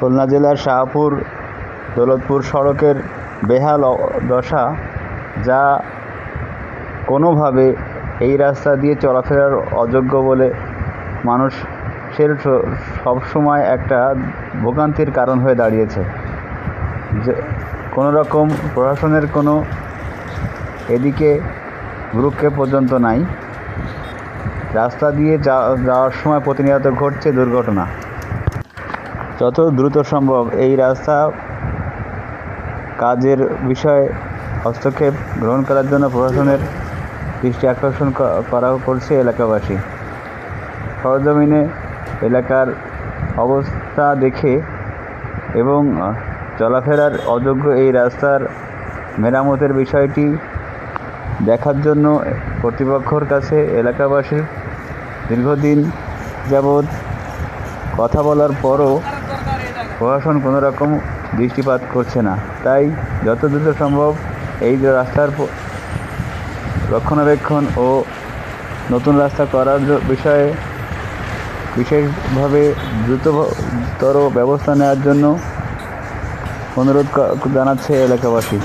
খুলনা জেলার শাহপুর, দৌলতপুর সড়কের বেহাল দশা যা কোনোভাবে এই রাস্তা দিয়ে চলাফেরার অযোগ্য বলে মানুষের সবসময় একটা ভোগান্তির কারণ হয়ে দাঁড়িয়েছে। যে কোনো রকম প্রশাসনের কোনো এদিকে ভ্রুক্ষেপ পর্যন্ত নাই। রাস্তা দিয়ে যাওয়ার সময় প্রতিনিয়ত ঘটছে দুর্ঘটনা। যত দ্রুত সম্ভব এই রাস্তা কাজের বিষয়ে হস্তক্ষেপ গ্রহণ করার জন্য প্রশাসনের দৃষ্টি আকর্ষণ করা করছে এলাকাবাসী। সরজমিনে এলাকার অবস্থা দেখে এবং চলাফেরার অযোগ্য এই রাস্তার মেরামতের বিষয়টি দেখার জন্য কর্তৃপক্ষর কাছে এলাকাবাসীর দীর্ঘদিন যাবৎ কথা বলার পরও প্রশাসন কোনো রকম দৃষ্টিপাত করছে না। তাই যত দ্রুত সম্ভব এই রাস্তার রক্ষণাবেক্ষণ ও নতুন রাস্তা করার বিষয়ে বিশেষভাবে দ্রুততর ব্যবস্থা নেওয়ার জন্য অনুরোধ জানাচ্ছে এলাকাবাসী।